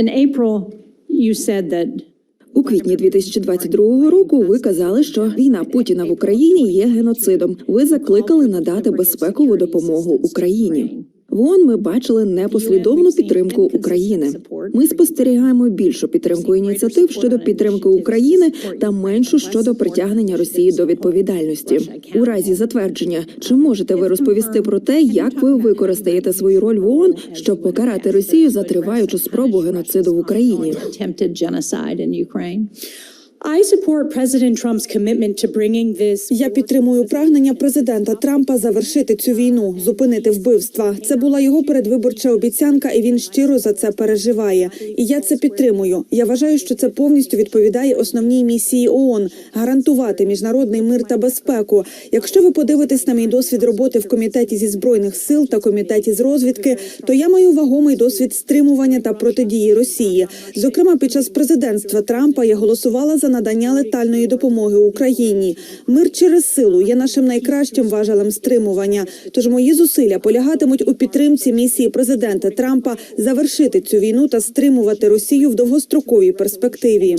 In April, you said that У квітні 2022 року ви казали, що війна Путіна в Україні є геноцидом. Ви закликали надати безпекову допомогу Україні. В ООН ми бачили непослідовну підтримку України. Ми спостерігаємо більшу підтримку ініціатив щодо підтримки України та меншу щодо притягнення Росії до відповідальності. У разі затвердження, чи можете ви розповісти про те, як ви використаєте свою роль в ООН, щоб покарати Росію за триваючу спробу геноциду в Україні? Я підтримую прагнення президента Трампа завершити цю війну, зупинити вбивства. Це була його передвиборча обіцянка, і він щиро за це переживає. І я це підтримую. Я вважаю, що це повністю відповідає основній місії ООН – гарантувати міжнародний мир та безпеку. Якщо ви подивитесь на мій досвід роботи в комітеті зі збройних сил та комітеті з розвідки, то я маю вагомий досвід стримування та протидії Росії. Зокрема, під час президентства Трампа я голосувала за надання летальної допомоги Україні. Мир через силу є нашим найкращим важелем стримування. Тож мої зусилля полягатимуть у підтримці місії президента Трампа завершити цю війну та стримувати Росію в довгостроковій перспективі.